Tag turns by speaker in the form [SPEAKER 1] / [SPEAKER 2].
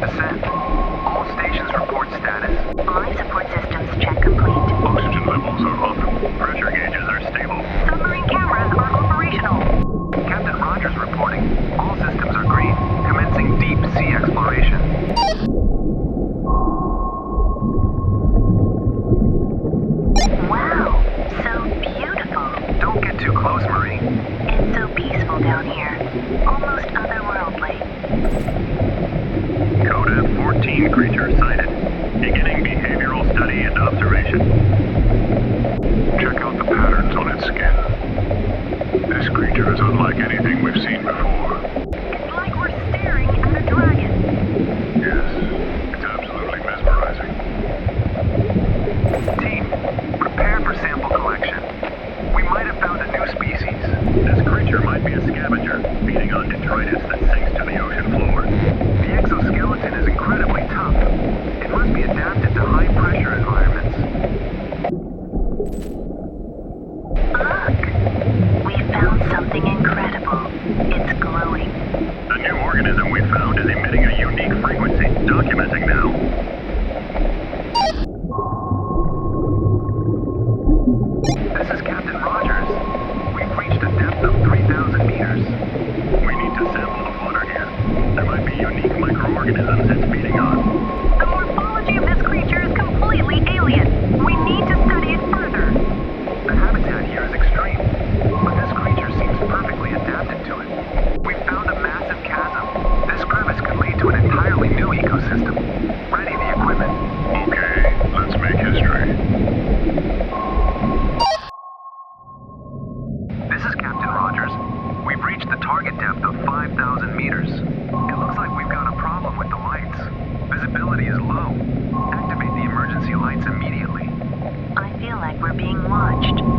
[SPEAKER 1] descent.
[SPEAKER 2] patterns on its skin. This creature is unlike anything we've seen before.
[SPEAKER 3] It's like we're staring at a dragon.
[SPEAKER 2] Yes, it's absolutely mesmerizing.
[SPEAKER 1] Team, prepare for sample collection. We might have found a new species.
[SPEAKER 2] This creature might be a scavenger, feeding on detritus
[SPEAKER 1] Two. reached a target depth of 5,000 meters. It looks like we've got a problem with the lights. Visibility is low. Activate the emergency lights immediately.
[SPEAKER 3] I feel like we're being watched.